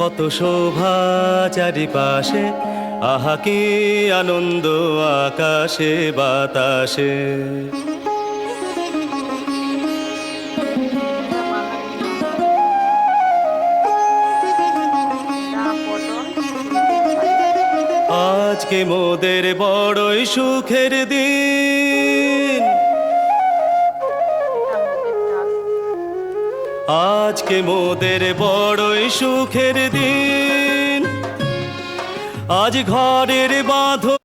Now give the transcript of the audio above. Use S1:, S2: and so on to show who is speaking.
S1: কত শোভা চারিপাশে আহা কি আনন্দ আকাশে বাতাসে। আজকে মোদের বড়ই সুখের দিন। আজকে মোদের বড়ই সুখের দিন। আজ ঘরের বাঁধ